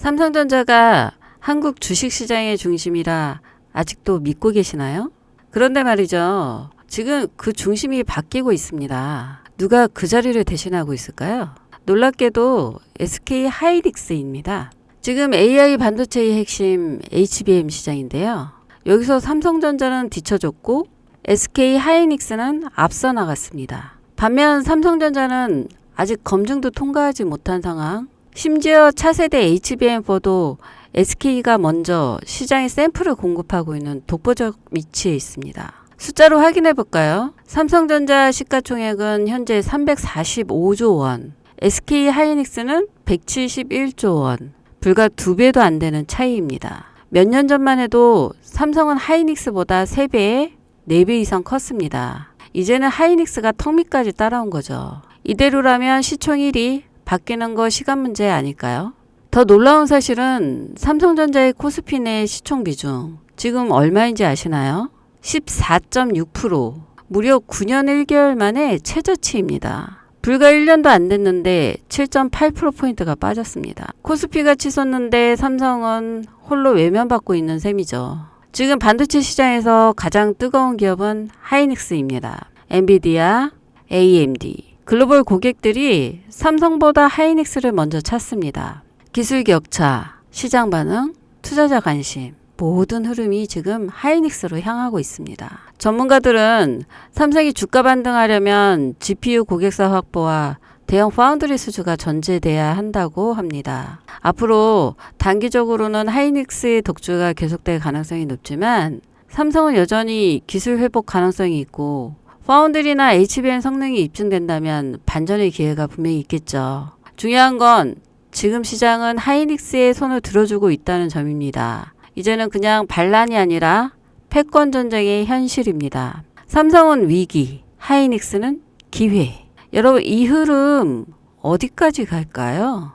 삼성전자가 한국 주식시장의 중심이라 아직도 믿고 계시나요? 그런데 말이죠. 지금 그 중심이 바뀌고 있습니다. 누가 그 자리를 대신하고 있을까요? 놀랍게도 SK 하이닉스입니다. 지금 AI 반도체의 핵심 HBM 시장인데요. 여기서 삼성전자는 뒤쳐졌고 SK 하이닉스는 앞서 나갔습니다. 반면 삼성전자는 아직 검증도 통과하지 못한 상황. 심지어 차세대 HBM4도 SK가 먼저 시장에 샘플을 공급하고 있는 독보적 위치에 있습니다. 숫자로 확인해 볼까요? 삼성전자 시가총액은 현재 345조 원, SK 하이닉스는 171조 원, 불과 두 배도 안 되는 차이입니다. 몇 년 전만 해도 삼성은 하이닉스보다 3배, 4배 이상 컸습니다. 이제는 하이닉스가 턱 밑까지 따라온 거죠. 이대로라면 시총 1위 바뀌는 거 시간 문제 아닐까요? 더 놀라운 사실은 삼성전자의 코스피 내 시총 비중 지금 얼마인지 아시나요? 14.6% 무려 9년 1개월 만에 최저치입니다. 불과 1년도 안 됐는데 7.8%포인트가 빠졌습니다. 코스피가 치솟는데 삼성은 홀로 외면받고 있는 셈이죠. 지금 반도체 시장에서 가장 뜨거운 기업은 하이닉스입니다. 엔비디아, AMD. 글로벌 고객들이 삼성보다 하이닉스를 먼저 찾습니다. 기술 격차, 시장 반응, 투자자 관심. 모든 흐름이 지금 하이닉스로 향하고 있습니다. 전문가들은 삼성이 주가 반등하려면 GPU 고객사 확보와 대형 파운드리 수주가 전제돼야 한다고 합니다. 앞으로 단기적으로는 하이닉스의 독주가 계속될 가능성이 높지만 삼성은 여전히 기술 회복 가능성이 있고 파운드리나 HBM 성능이 입증된다면 반전의 기회가 분명히 있겠죠. 중요한 건 지금 시장은 하이닉스의 손을 들어주고 있다는 점입니다. 이제는 그냥 반란이 아니라 패권 전쟁의 현실입니다. 삼성은 위기, 하이닉스는 기회. 여러분 이 흐름 어디까지 갈까요?